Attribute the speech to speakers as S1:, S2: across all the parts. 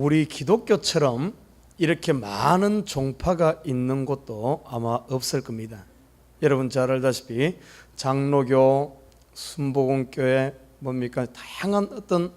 S1: 우리 기독교처럼 이렇게 많은 종파가 있는 곳도 아마 없을 겁니다. 여러분 잘 알다시피 장로교, 순복음교회 뭡니까 다양한 어떤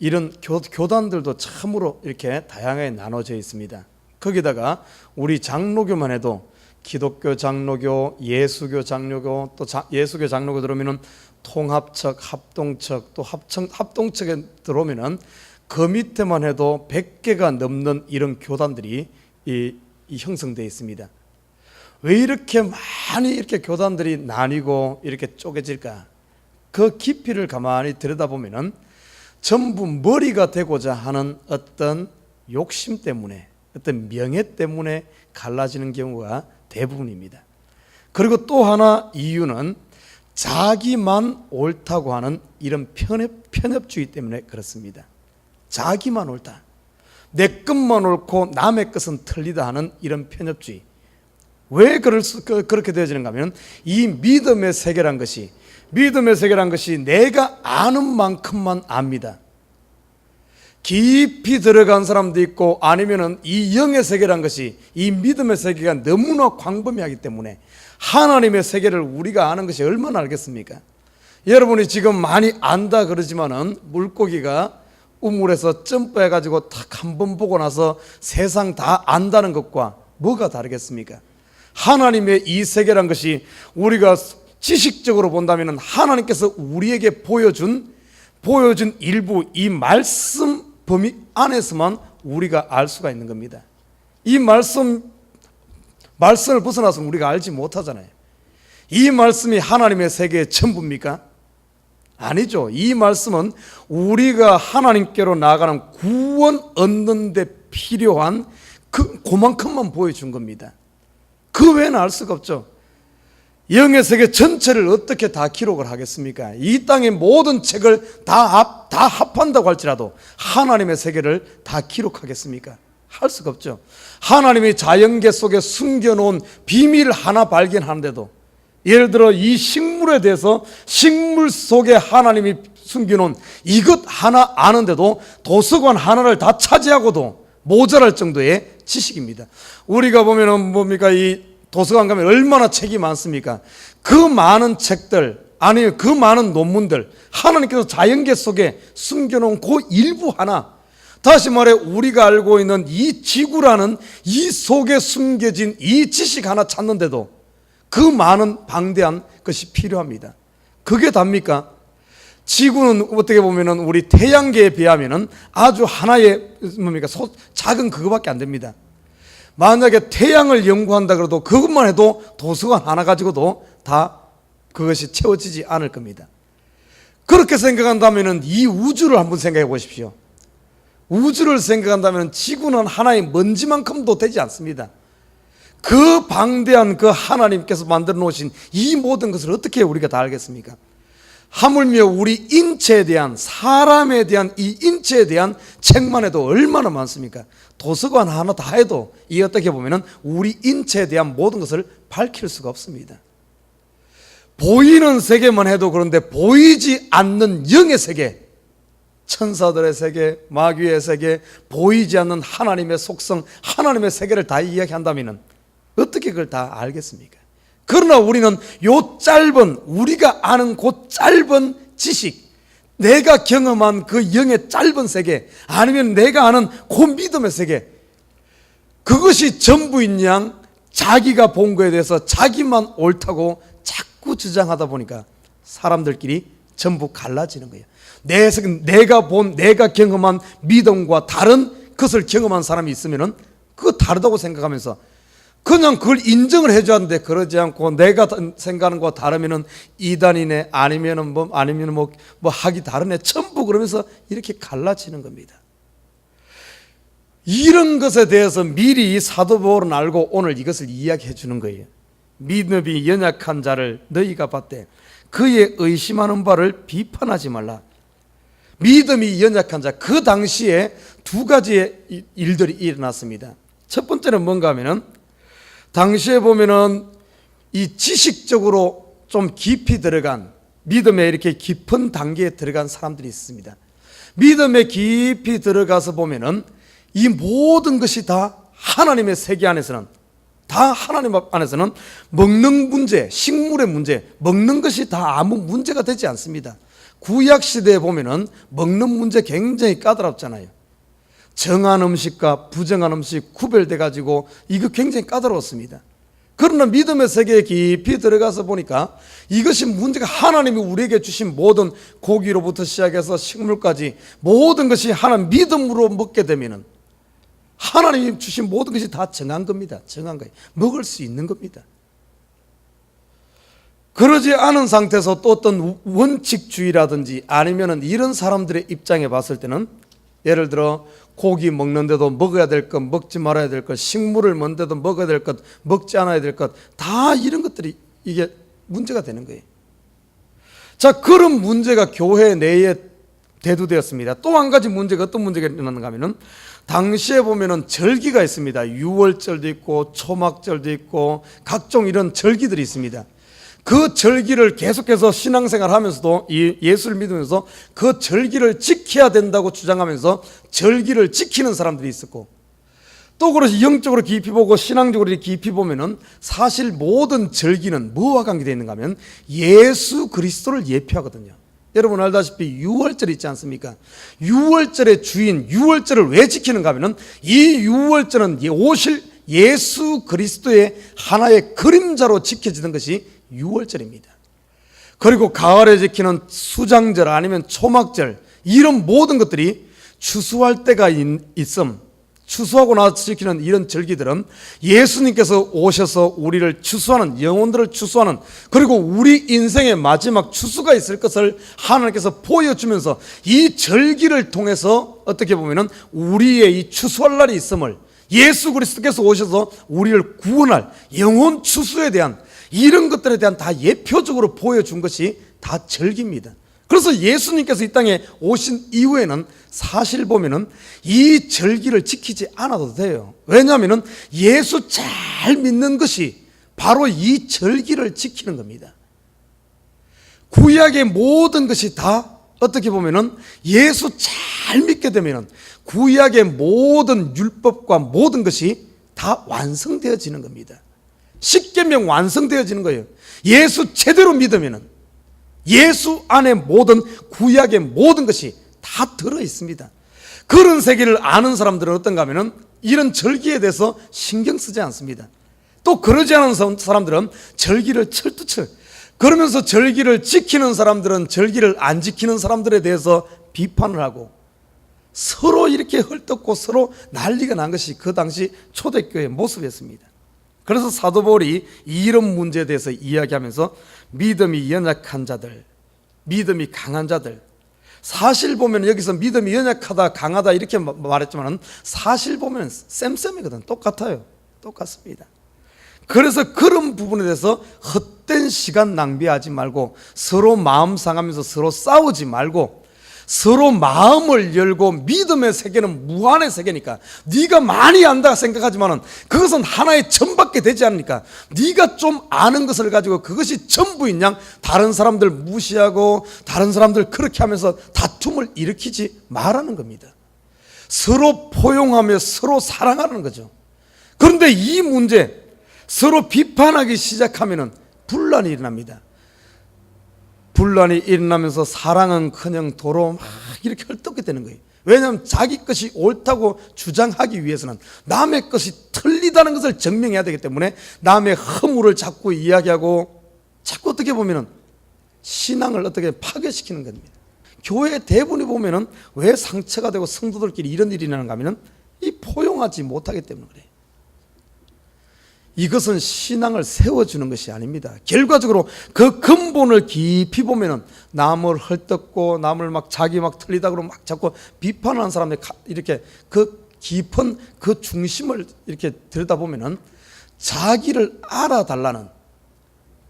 S1: 이런 교, 교단들도 참으로 이렇게 다양하게 나눠져 있습니다. 거기다가 우리 장로교만 해도 기독교 장로교, 예수교 장로교, 또 자, 예수교 장로교 들어오면은 통합척, 합동척, 또 합청, 합동척에 들어오면은 그 밑에만 해도 100개가 넘는 이런 교단들이 이, 이 형성되어 있습니다. 왜 이렇게 많이 이렇게 교단들이 나뉘고 이렇게 쪼개질까? 그 깊이를 가만히 들여다보면은 전부 머리가 되고자 하는 어떤 욕심 때문에 어떤 명예 때문에 갈라지는 경우가 대부분입니다. 그리고 또 하나 이유는 자기만 옳다고 하는 이런 편협, 편협주의 때문에 그렇습니다. 자기만 옳다. 내 것만 옳고 남의 것은 틀리다 하는 이런 편협주의. 왜 그럴 수, 그- 그렇게 되어지는가 하면 이 믿음의 세계란 것이 믿음의 세계란 것이 내가 아는 만큼만 압니다. 깊이 들어간 사람도 있고 아니면은 이 영의 세계란 것이 이 믿음의 세계가 너무나 광범위하기 때문에 하나님의 세계를 우리가 아는 것이 얼마나 알겠습니까? 여러분이 지금 많이 안다 그러지만은 물고기가 우물에서 점프해 가지고 탁 한 번 보고 나서 세상 다 안다는 것과 뭐가 다르겠습니까? 하나님의 이 세계란 것이 우리가 지식적으로 본다면 하나님께서 우리에게 보여준 보여준 일부 이 말씀 범위 안에서만 우리가 알 수가 있는 겁니다. 이 말씀 말씀을 벗어나서 우리가 알지 못하잖아요. 이 말씀이 하나님의 세계의 전부입니까? 아니죠. 이 말씀은 우리가 하나님께로 나아가는 구원 얻는 데 필요한 그 그만큼만 보여준 겁니다. 그 외에는 알 수가 없죠. 영의 세계 전체를 어떻게 다 기록을 하겠습니까? 이 땅의 모든 책을 다, 합, 다 합한다고 할지라도 하나님의 세계를 다 기록하겠습니까? 할 수가 없죠. 하나님이 자연계 속에 숨겨놓은 비밀 하나 발견하는데도 예를 들어 이 식물에 대해서 식물 속에 하나님이 숨겨놓은 이것 하나 아는데도 도서관 하나를 다 차지하고도 모자랄 정도의 지식입니다. 우리가 보면은 뭡니까 이 도서관 가면 얼마나 책이 많습니까? 그 많은 책들 아니 그 많은 논문들 하나님께서 자연계 속에 숨겨놓은 그 일부 하나 다시 말해 우리가 알고 있는 이 지구라는 이 속에 숨겨진 이 지식 하나 찾는데도 그 많은 방대한 것이 필요합니다. 그게 답니까? 지구는 어떻게 보면은 우리 태양계에 비하면은 아주 하나의 뭡니까 소, 작은 그거밖에 안 됩니다. 만약에 태양을 연구한다 그래도 그것만 해도 도서관 하나 가지고도 다 그것이 채워지지 않을 겁니다. 그렇게 생각한다면은 이 우주를 한번 생각해 보십시오. 우주를 생각한다면 지구는 하나의 먼지만큼도 되지 않습니다. 그 방대한 그 하나님께서 만들어 놓으신 이 모든 것을 어떻게 우리가 다 알겠습니까? 하물며 우리 인체에 대한 사람에 대한 이 인체에 대한 책만 해도 얼마나 많습니까? 도서관 하나 다 해도 이 어떻게 보면은 우리 인체에 대한 모든 것을 밝힐 수가 없습니다. 보이는 세계만 해도 그런데 보이지 않는 영의 세계, 천사들의 세계, 마귀의 세계, 보이지 않는 하나님의 속성, 하나님의 세계를 다 이야기한다면은 어떻게 그걸 다 알겠습니까? 그러나 우리는 요 짧은 우리가 아는 그 짧은 지식, 내가 경험한 그 영의 짧은 세계, 아니면 내가 아는 그 믿음의 세계, 그것이 전부인 양 자기가 본 거에 대해서 자기만 옳다고 자꾸 주장하다 보니까 사람들끼리 전부 갈라지는 거예요. 내, 내가 본, 내가 경험한 믿음과 다른 것을 경험한 사람이 있으면은 그거 다르다고 생각하면서 그냥 그걸 인정을 해줘야 하는데 그러지 않고 내가 생각하는 거와 다르면은 이단이네 아니면은 뭐 아니면은 뭐, 뭐 학이 다르네 전부 그러면서 이렇게 갈라지는 겁니다. 이런 것에 대해서 미리 사도 바울은 알고 오늘 이것을 이야기해 주는 거예요. 믿음이 연약한 자를 너희가 봤대. 그의 의심하는 바를 비판하지 말라. 믿음이 연약한 자, 그 당시에 두 가지의 이- 일들이 일어났습니다. 첫 번째는 뭔가 하면은, 당시에 보면은 이 지식적으로 좀 깊이 들어간, 믿음에 이렇게 깊은 단계에 들어간 사람들이 있습니다. 믿음에 깊이 들어가서 보면은 이 모든 것이 다 하나님의 세계 안에서는 다 하나님 안에서는 먹는 문제, 식물의 문제, 먹는 것이 다 아무 문제가 되지 않습니다. 구약 시대에 보면은 먹는 문제 굉장히 까다롭잖아요. 정한 음식과 부정한 음식 구별돼 가지고 이거 굉장히 까다로웠습니다. 그러나 믿음의 세계에 깊이 들어가서 보니까 이것이 문제가 하나님이 우리에게 주신 모든 고기로부터 시작해서 식물까지 모든 것이 하나님 믿음으로 먹게 되면은 하나님이 주신 모든 것이 다 정한 겁니다. 정한 거예요. 먹을 수 있는 겁니다. 그러지 않은 상태에서 또 어떤 원칙주의라든지 아니면은 이런 사람들의 입장에 봤을 때는 예를 들어 고기 먹는데도 먹어야 될 것, 먹지 말아야 될 것, 식물을 먹는데도 먹어야 될 것, 먹지 않아야 될 것, 다 이런 것들이 이게 문제가 되는 거예요. 자, 그런 문제가 교회 내에 대두되었습니다. 또 한 가지 문제가 어떤 문제가 일어났는가 하면은 당시에 보면은 절기가 있습니다. 유월절도 있고 초막절도 있고 각종 이런 절기들이 있습니다. 그 절기를 계속해서 신앙생활 하면서도 이 예수를 믿으면서 그 절기를 지켜야 된다고 주장하면서 절기를 지키는 사람들이 있었고 또 그렇지 영적으로 깊이 보고 신앙적으로 깊이 보면은 사실 모든 절기는 뭐와 관계되어 있는가 하면 예수 그리스도를 예표하거든요. 여러분 알다시피 6월절 있지 않습니까? 6월절의 주인 6월절을 왜 지키는가 하면은 이 6월절은 오실 예수 그리스도의 하나의 그림자로 지켜지는 것이 6월절입니다. 그리고 가을에 지키는 수장절 아니면 초막절 이런 모든 것들이 추수할 때가 있- 있음 추수하고 나서 지키는 이런 절기들은 예수님께서 오셔서 우리를 추수하는 영혼들을 추수하는 그리고 우리 인생의 마지막 추수가 있을 것을 하나님께서 보여주면서 이 절기를 통해서 어떻게 보면은 우리의 이 추수할 날이 있음을 예수 그리스도께서 오셔서 우리를 구원할 영혼 추수에 대한 이런 것들에 대한 다 예표적으로 보여준 것이 다 절기입니다. 그래서 예수님께서 이 땅에 오신 이후에는 사실 보면은 이 절기를 지키지 않아도 돼요. 왜냐하면은 예수 잘 믿는 것이 바로 이 절기를 지키는 겁니다. 구약의 모든 것이 다 어떻게 보면은 예수 잘 믿게 되면은 구약의 모든 율법과 모든 것이 다 완성되어지는 겁니다. 십계명 완성되어지는 거예요. 예수 제대로 믿으면은 예수 안에 모든 구약의 모든 것이 다 들어 있습니다. 그런 세계를 아는 사람들은 어떤가 하면은 이런 절기에 대해서 신경 쓰지 않습니다. 또 그러지 않은 사- 사람들은 절기를 철두철 그러면서 절기를 지키는 사람들은 절기를 안 지키는 사람들에 대해서 비판을 하고 서로 이렇게 헐떡고 서로 난리가 난 것이 그 당시 초대교회의 모습이었습니다. 그래서 사도 바울이 이런 문제에 대해서 이야기하면서 믿음이 연약한 자들, 믿음이 강한 자들. 사실 보면 여기서 믿음이 연약하다, 강하다 이렇게 마- 말했지만 사실 보면 쌤쌤이거든. 똑같아요. 똑같습니다. 그래서 그런 부분에 대해서 헛된 시간 낭비하지 말고 서로 마음 상하면서 서로 싸우지 말고 서로 마음을 열고 믿음의 세계는 무한의 세계니까 네가 많이 안다 생각하지만은 그것은 하나의 점밖에 되지 않으니까 네가 좀 아는 것을 가지고 그것이 전부인 양 다른 사람들 무시하고 다른 사람들 그렇게 하면서 다툼을 일으키지 말라는 겁니다. 서로 포용하며 서로 사랑하는 거죠. 그런데 이 문제 서로 비판하기 시작하면은 분란이 일어납니다. 분란이 일어나면서 사랑은 그냥 도로 막 이렇게 헐떡게 되는 거예요. 왜냐하면 자기 것이 옳다고 주장하기 위해서는 남의 것이 틀리다는 것을 증명해야 되기 때문에 남의 허물을 자꾸 이야기하고 자꾸 어떻게 보면은 신앙을 어떻게 파괴시키는 겁니다. 교회 대부분이 보면은 왜 상처가 되고 성도들끼리 이런 일이 일어나는가 하면은 이 포용하지 못하기 때문에 그래요. 이것은 신앙을 세워주는 것이 아닙니다. 결과적으로 그 근본을 깊이 보면은 남을 헐떡고 남을 막 자기 막 틀리다 그러고 막 자꾸 비판하는 사람들 이렇게 그 깊은 그 중심을 이렇게 들여다보면은 자기를 알아달라는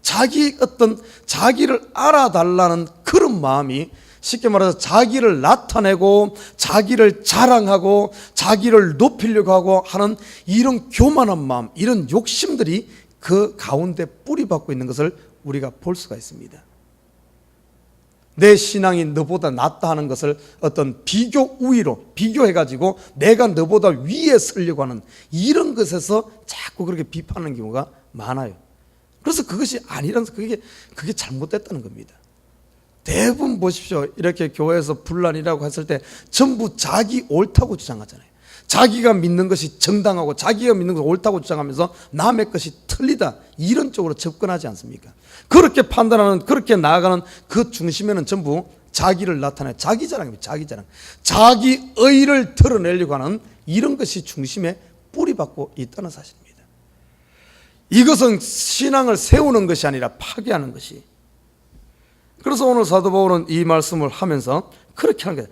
S1: 자기 어떤 자기를 알아달라는 그런 마음이 쉽게 말해서 자기를 나타내고 자기를 자랑하고 자기를 높이려고 하고 하는 이런 교만한 마음, 이런 욕심들이 그 가운데 뿌리 박고 있는 것을 우리가 볼 수가 있습니다. 내 신앙이 너보다 낫다 하는 것을 어떤 비교 우위로 비교해가지고 내가 너보다 위에 서려고 하는 이런 것에서 자꾸 그렇게 비판하는 경우가 많아요. 그래서 그것이 아니라는 그게 그게 잘못됐다는 겁니다. 대부분 보십시오. 이렇게 교회에서 분란이라고 했을 때 전부 자기 옳다고 주장하잖아요. 자기가 믿는 것이 정당하고 자기가 믿는 것이 옳다고 주장하면서 남의 것이 틀리다. 이런 쪽으로 접근하지 않습니까? 그렇게 판단하는, 그렇게 나아가는 그 중심에는 전부 자기를 나타내 자기 자랑입니다. 자기 자랑. 자기 의를 드러내려고 하는 이런 것이 중심에 뿌리박고 있다는 사실입니다. 이것은 신앙을 세우는 것이 아니라 파괴하는 것이 그래서 오늘 사도 바울은 이 말씀을 하면서 그렇게 하는 거예요.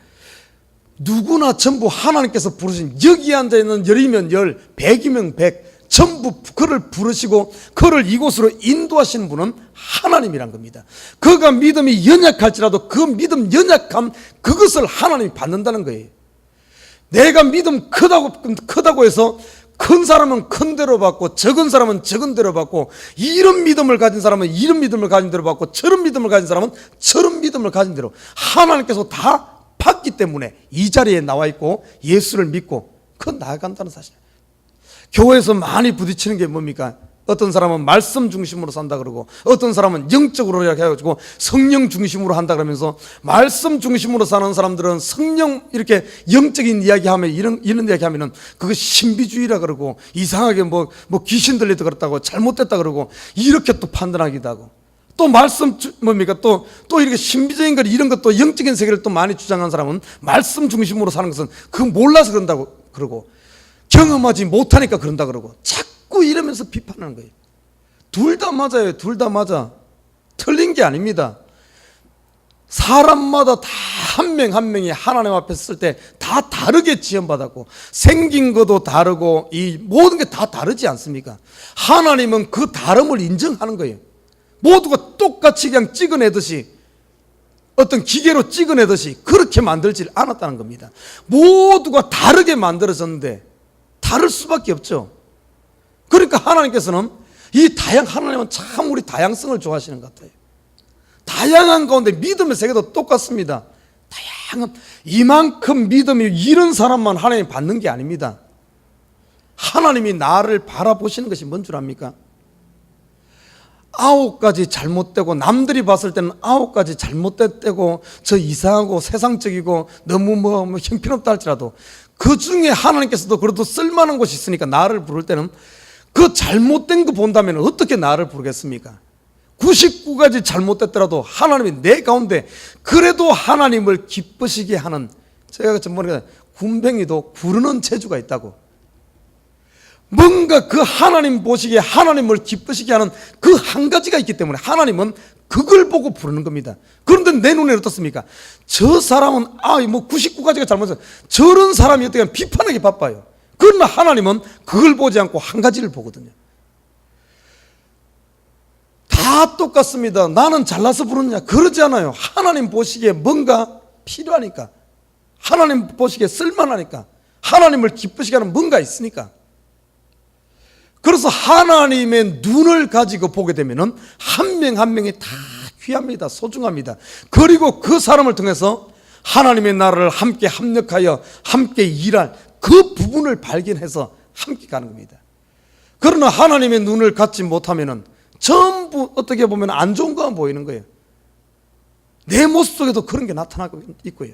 S1: 누구나 전부 하나님께서 부르신 여기 앉아 있는 열이면 열, 백이면 백, 전부 그를 부르시고 그를 이곳으로 인도하시는 분은 하나님이란 겁니다. 그가 믿음이 연약할지라도 그 믿음 연약함 그것을 하나님이 받는다는 거예요. 내가 믿음 크다고 크다고 해서 큰 사람은 큰 대로 받고 적은 사람은 적은 대로 받고 이런 믿음을 가진 사람은 이런 믿음을 가진 대로 받고 저런 믿음을 가진 사람은 저런 믿음을 가진 대로 하나님께서 다 받기 때문에 이 자리에 나와 있고 예수를 믿고 그 나아간다는 사실. 교회에서 많이 부딪히는 게 뭡니까? 어떤 사람은 말씀 중심으로 산다 그러고 어떤 사람은 영적으로 이렇게 해가지고 성령 중심으로 한다 그러면서 말씀 중심으로 사는 사람들은 성령 이렇게 영적인 이야기하면 이런 이런 이야기하면은 그거 신비주의라 그러고 이상하게 뭐뭐 귀신 들리다 그렇다고 잘못됐다 그러고 이렇게 또 판단하기도 하고. 또 말씀 주- 뭡니까? 또또 이렇게 신비적인 걸 이런 것도 영적인 세계를 또 많이 주장하는 사람은 말씀 중심으로 사는 것은 그 몰라서 그런다고 그러고 경험하지 못하니까 그런다 그러고 자꾸 이러면서 비판하는 거예요. 둘 다 맞아요. 둘 다 맞아. 틀린 게 아닙니다. 사람마다 다 한 명한 명이 하나님 앞에 섰을 때 다 다르게 지원받았고 생긴 것도 다르고 이 모든 게 다 다르지 않습니까? 하나님은 그 다름을 인정하는 거예요. 모두가 똑같이 그냥 찍어내듯이 어떤 기계로 찍어내듯이 그렇게 만들지 않았다는 겁니다. 모두가 다르게 만들어졌는데 다를 수밖에 없죠. 그러니까 하나님께서는 이 다양 하나님은 참 우리 다양성을 좋아하시는 것 같아요. 다양한 가운데 믿음의 세계도 똑같습니다. 다양한 이만큼 믿음이 이런 사람만 하나님 받는 게 아닙니다. 하나님이 나를 바라보시는 것이 뭔 줄 압니까? 아홉 가지 잘못되고 남들이 봤을 때는 아홉 가지 잘못됐고 저 이상하고 세상적이고 너무 뭐, 뭐 형편없다 할지라도 그 중에 하나님께서도 그래도 쓸만한 것이 있으니까 나를 부를 때는 그 잘못된 거 본다면 어떻게 나를 부르겠습니까? 99가지 잘못됐더라도 하나님이 내 가운데 그래도 하나님을 기쁘시게 하는 제가 전번에 군뱅이도 구르는 재주가 있다고 뭔가 그 하나님 보시기에 하나님을 기쁘시게 하는 그 한 가지가 있기 때문에 하나님은 그걸 보고 부르는 겁니다. 그런데 내 눈에 어떻습니까? 저 사람은 아 뭐 99가지가 잘못했어. 저런 사람이 어떻게 비판하기 바빠요. 그러나 하나님은 그걸 보지 않고 한 가지를 보거든요. 다 똑같습니다. 나는 잘나서 부르느냐? 그러지 않아요. 하나님 보시기에 뭔가 필요하니까. 하나님 보시기에 쓸만하니까. 하나님을 기쁘시게 하는 뭔가 있으니까. 그래서 하나님의 눈을 가지고 보게 되면은 한 명 한 명이 다 귀합니다. 소중합니다. 그리고 그 사람을 통해서 하나님의 나라를 함께 합력하여 함께 일할 그 부분을 발견해서 함께 가는 겁니다. 그러나 하나님의 눈을 갖지 못하면은 전부 어떻게 보면 안 좋은 것만 보이는 거예요. 내 모습 속에도 그런 게 나타나고 있고요.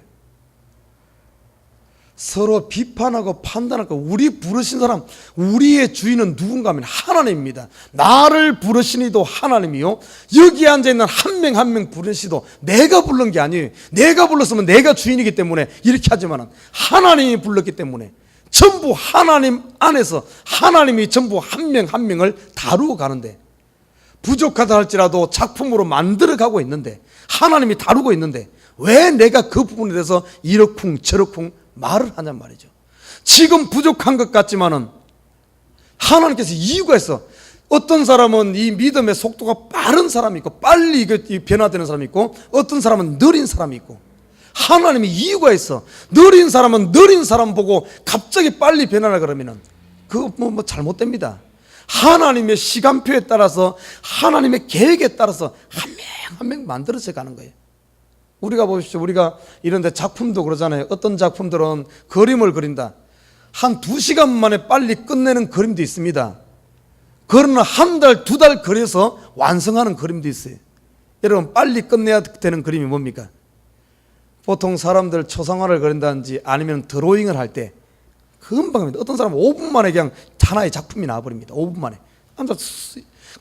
S1: 서로 비판하고 판단하고 우리 부르신 사람 우리의 주인은 누군가 하면 하나님입니다. 나를 부르신 이도 하나님이요. 여기 앉아 있는 한 명 한 명 부르시도 내가 부른 게 아니에요. 내가 불렀으면 내가 주인이기 때문에 이렇게 하지만은 하나님이 불렀기 때문에 전부 하나님 안에서 하나님이 전부 한명한 명을 다루어 가는데 부족하다 할지라도 작품으로 만들어 가고 있는데 하나님이 다루고 있는데 왜 내가 그 부분에 대해서 이러쿵 저러쿵 말을 하냔 말이죠. 지금 부족한 것 같지만은 하나님께서 이유가 있어. 어떤 사람은 이 믿음의 속도가 빠른 사람이 있고 빨리 변화되는 사람이 있고 어떤 사람은 느린 사람이 있고 하나님이 이유가 있어. 느린 사람은 느린 사람 보고 갑자기 빨리 변하라 그러면은 그거 뭐, 뭐 잘못됩니다. 하나님의 시간표에 따라서 하나님의 계획에 따라서 한 명 한 명 만들어져 가는 거예요. 우리가 보십시오. 우리가 이런데 작품도 그러잖아요. 어떤 작품들은 그림을 그린다. 한 두 시간 만에 빨리 끝내는 그림도 있습니다. 그러나 한 달, 두 달 그려서 완성하는 그림도 있어요. 여러분, 빨리 끝내야 되는 그림이 뭡니까? 보통 사람들 초상화를 그린다든지 아니면 드로잉을 할 때 금방 합니다. 어떤 사람은 5분 만에 그냥 하나의 작품이 나와버립니다. 5분 만에.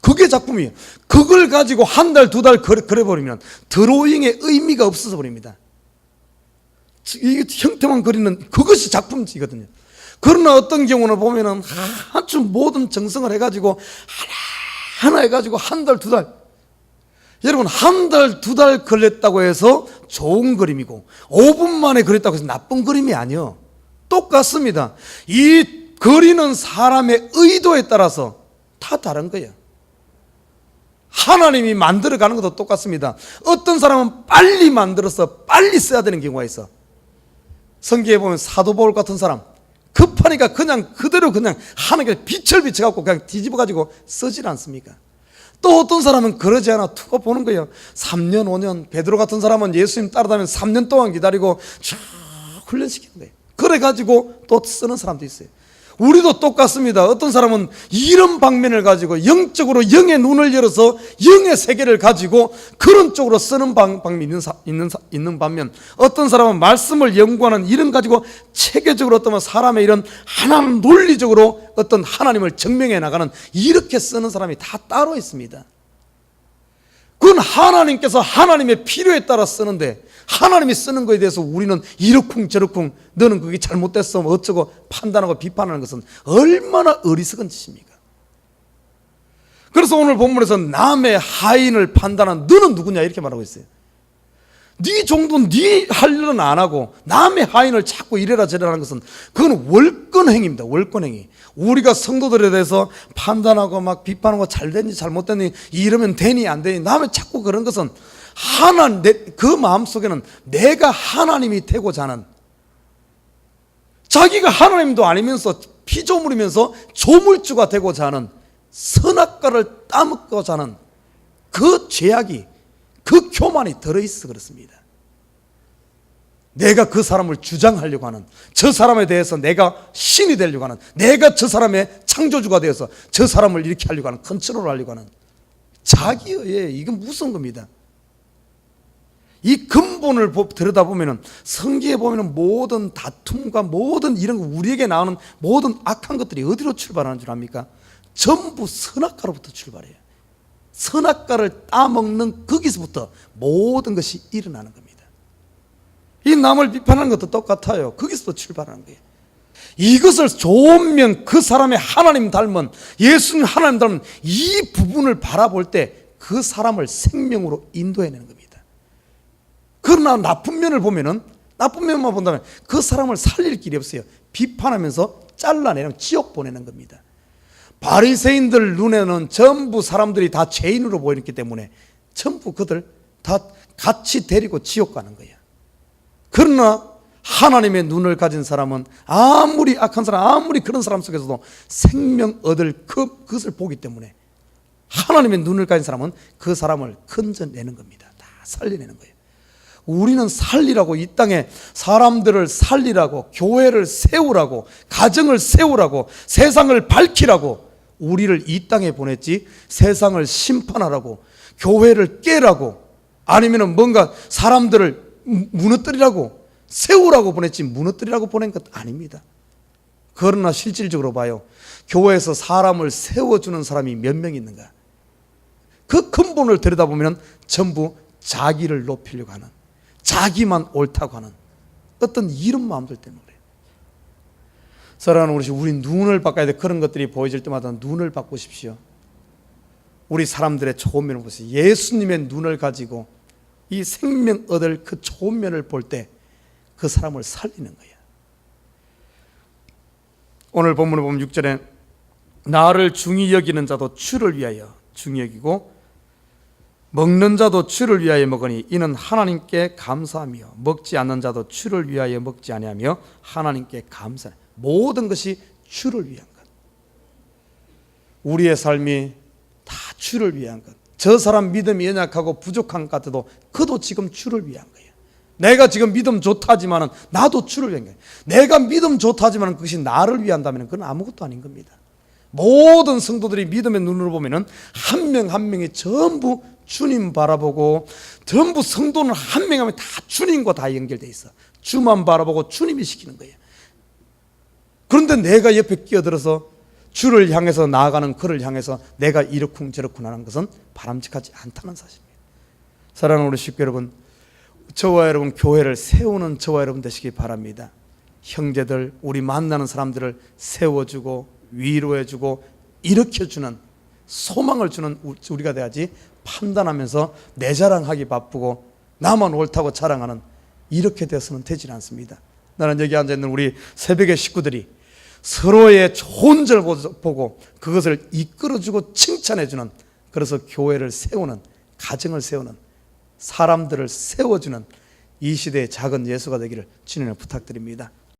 S1: 그게 작품이에요. 그걸 가지고 한 달, 두 달 그려버리면 드로잉의 의미가 없어져 버립니다. 이게 형태만 그리는 그것이 작품이거든요. 그러나 어떤 경우는 보면은 아주 모든 정성을 해가지고 하나 하나 해가지고 한 달, 두 달. 여러분 한 달, 두 달 걸렸다고 해서 좋은 그림이고 5분 만에 그렸다고 해서 나쁜 그림이 아니요. 똑같습니다. 이 그리는 사람의 의도에 따라서 다 다른 거예요. 하나님이 만들어가는 것도 똑같습니다. 어떤 사람은 빨리 만들어서 빨리 써야 되는 경우가 있어. 성경에 보면 사도 바울 같은 사람 급하니까 그냥 그대로 그냥 하늘에 빛을 비춰갖고 그냥 뒤집어가지고 쓰질 않습니까? 또 어떤 사람은 그러지 않아 두고 보는 거예요. 3년, 5년. 베드로 같은 사람은 예수님 따라다니면 3년 동안 기다리고 쭉 훈련시키는 거예요. 그래 가지고 또 쓰는 사람도 있어요. 우리도 똑같습니다. 어떤 사람은 이런 방면을 가지고 영적으로 영의 눈을 열어서 영의 세계를 가지고 그런 쪽으로 쓰는 방, 방이 있는, 사- 있는, 사- 있는 반면 어떤 사람은 말씀을 연구하는 이런 가지고 체계적으로 어떤 사람의 이런 하나님 논리적으로 어떤 하나님을 증명해 나가는 이렇게 쓰는 사람이 다 따로 있습니다. 그건 하나님께서 하나님의 필요에 따라 쓰는데 하나님이 쓰는 것에 대해서 우리는 이러쿵 저러쿵 너는 그게 잘못됐어 뭐 어쩌고 판단하고 비판하는 것은 얼마나 어리석은 짓입니까? 그래서 오늘 본문에서 남의 하인을 판단한 너는 누구냐 이렇게 말하고 있어요. 네 정도는 네할 일은 안 하고 남의 하인을 자꾸 이래라 저래라 하는 것은 그건 월권행입니다. 월권 행위. 우리가 성도들에 대해서 판단하고 막 비판하고 잘 됐니 잘못 됐니 이러면 되니 안 되니 남의 자꾸 그런 것은 하나 내, 그 마음 속에는 내가 하나님이 되고자 하는 자기가 하나님도 아니면서 피조물이면서 조물주가 되고자 하는 선악과를 따먹고자 하는 그 죄악이 그 교만이 들어있어 그렇습니다. 내가 그 사람을 주장하려고 하는 저 사람에 대해서 내가 신이 되려고 하는 내가 저 사람의 창조주가 되어서 저 사람을 이렇게 하려고 하는 컨트롤 하려고 하는 자기의 이건 무슨 겁니다. 이 근본을 보- 들여다보면은 성경에 보면은 모든 다툼과 모든 이런 거 우리에게 나오는 모든 악한 것들이 어디로 출발하는 줄 압니까? 전부 선악과로부터 출발해요. 선악과를 따먹는 거기서부터 모든 것이 일어나는 겁니다. 이 남을 비판하는 것도 똑같아요. 거기서부터 출발하는 거예요. 이것을 좋으면 그 사람의 하나님 닮은 예수님 하나님 닮은 이 부분을 바라볼 때 그 사람을 생명으로 인도해내는 겁니다. 그러나 나쁜 면을 보면은 나쁜 면만 본다면 그 사람을 살릴 길이 없어요. 비판하면서 잘라내는 지옥 보내는 겁니다. 바리새인들 눈에는 전부 사람들이 다 죄인으로 보이기 때문에 전부 그들 다 같이 데리고 지옥 가는 거야. 그러나 하나님의 눈을 가진 사람은 아무리 악한 사람, 아무리 그런 사람 속에서도 생명 얻을 그, 그것을 보기 때문에 하나님의 눈을 가진 사람은 그 사람을 건져내는 겁니다. 다 살려내는 거예요. 우리는 살리라고 이 땅에 사람들을 살리라고 교회를 세우라고 가정을 세우라고 세상을 밝히라고 우리를 이 땅에 보냈지 세상을 심판하라고 교회를 깨라고 아니면 뭔가 사람들을 무- 무너뜨리라고 세우라고 보냈지 무너뜨리라고 보낸 것 아닙니다. 그러나 실질적으로 봐요. 교회에서 사람을 세워주는 사람이 몇 명 있는가? 그 근본을 들여다보면 전부 자기를 높이려고 하는 자기만 옳다고 하는 어떤 이런 마음들 때문에. 사랑하는 우리 우리 눈을 바꿔야 돼. 그런 것들이 보여질 때마다 눈을 바꾸십시오. 우리 사람들의 좋은 면을 보세요. 예수님의 눈을 가지고 이 생명 얻을 그 좋은 면을 볼 때 그 사람을 살리는 거예요. 오늘 본문을 보면 6절에 나를 중히 여기는 자도 주를 위하여 중히 여기고 먹는 자도 주를 위하여 먹으니 이는 하나님께 감사하며 먹지 않는 자도 주를 위하여 먹지 아니하며 하나님께 감사. 모든 것이 주를 위한 것. 우리의 삶이 다 주를 위한 것. 저 사람 믿음이 연약하고 부족한 것 같아도 그도 지금 주를 위한 거예요. 내가 지금 믿음 좋다지만은 나도 주를 위한 게 내가 믿음 좋다지만은 그것이 나를 위한다면 그건 아무것도 아닌 겁니다. 모든 성도들이 믿음의 눈으로 보면은 한 명 한 명이 전부 주님 바라보고 전부 성도는 한 명 하면 다 주님과 다 연결돼 있어. 주만 바라보고 주님이 시키는 거예요. 그런데 내가 옆에 끼어들어서 주를 향해서 나아가는 그를 향해서 내가 이렇쿵저렇쿵 하는 것은 바람직하지 않다는 사실입니다. 사랑하는 우리 식구 여러분, 저와 여러분 교회를 세우는 저와 여러분 되시기 바랍니다. 형제들, 우리 만나는 사람들을 세워주고 위로해주고 일으켜주는 소망을 주는 우- 우리가 돼야지 판단하면서 내 자랑하기 바쁘고 나만 옳다고 자랑하는 이렇게 되어서는 되질 않습니다. 나는 여기 앉아 있는 우리 새벽의 식구들이 서로의 좋은 점 보고 그것을 이끌어주고 칭찬해주는 그래서 교회를 세우는 가정을 세우는 사람들을 세워주는 이 시대의 작은 예수가 되기를 주님을 부탁드립니다.